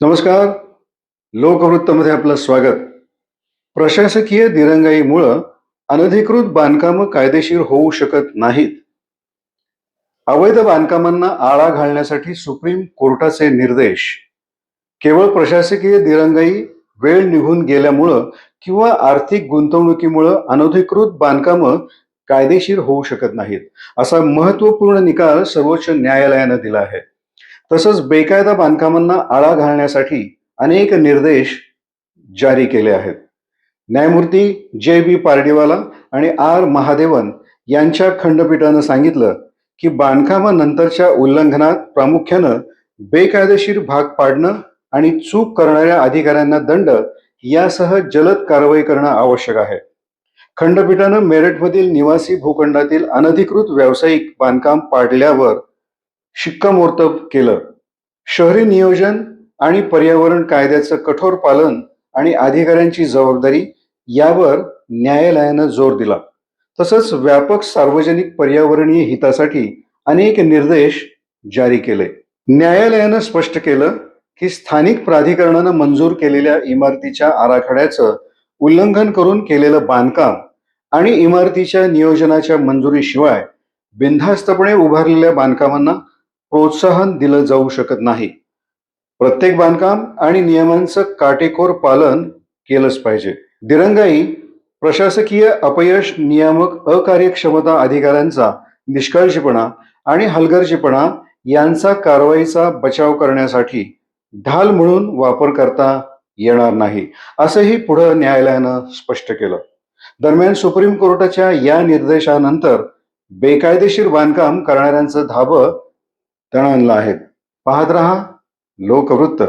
नमस्कार. लोकवृत्तमध्ये आपलं स्वागत. प्रशासकीय दिरंगाईमुळं अनधिकृत बांधकामं कायदेशीर होऊ शकत नाहीत. अवैध बांधकामांना आळा घालण्यासाठी सुप्रीम कोर्टाचे निर्देश. केवळ प्रशासकीय दिरंगाई वेळ निघून गेल्यामुळं किंवा आर्थिक गुंतवणुकीमुळं अनधिकृत बांधकामं कायदेशीर होऊ शकत नाहीत असा महत्त्वपूर्ण निकाल सर्वोच्च न्यायालयानं दिला आहे. तसंच बेकायदा बांधकामांना आळा घालण्यासाठी अनेक निर्देश जारी केले आहेत. न्यायमूर्ती जे बी पारडीवाला आणि आर महादेवन यांच्या खंडपीठानं सांगितलं की बांधकामानंतरच्या उल्लंघनात प्रामुख्यानं बेकायदेशीर भाग पाडणं आणि चूक करणाऱ्या अधिकाऱ्यांना दंड यासह जलद कारवाई करणं आवश्यक आहे. खंडपीठानं मेरठमधील निवासी भूखंडातील अनधिकृत व्यावसायिक बांधकाम पाडल्यावर शिक्कामोर्तब केलं. शहरी नियोजन आणि पर्यावरण कायद्याचं कठोर पालन आणि अधिकाऱ्यांची जबाबदारी यावर न्यायालयानं जोर दिला. तसंच व्यापक सार्वजनिक पर्यावरणीय हितासाठी अनेक निर्देश जारी केले. न्यायालयानं स्पष्ट केलं की स्थानिक प्राधिकरणानं मंजूर केलेल्या इमारतीच्या आराखड्याचं उल्लंघन करून केलेलं बांधकाम आणि इमारतीच्या नियोजनाच्या मंजुरीशिवाय बिनधास्तपणे उभारलेल्या बांधकामांना प्रोत्साहन दिलं जाऊ शकत नाही. प्रत्येक बांधकाम आणि नियमांचं काटेकोर पालन केलंच पाहिजे. दिरंगाई प्रशासकीय अपयश नियामक अकार्यक्षमता अधिकाऱ्यांचा निष्काळजीपणा आणि हलगर्जीपणा यांचा कारवाईचा बचाव करण्यासाठी ढाल म्हणून वापर करता येणार नाही असंही पुढं न्यायालयानं स्पष्ट केलं. दरम्यान सुप्रीम कोर्टाच्या या निर्देशानंतर बेकायदेशीर बांधकाम करणाऱ्यांचं धाबं तणाणलं आहे पाहत रहा लोकवृत्त.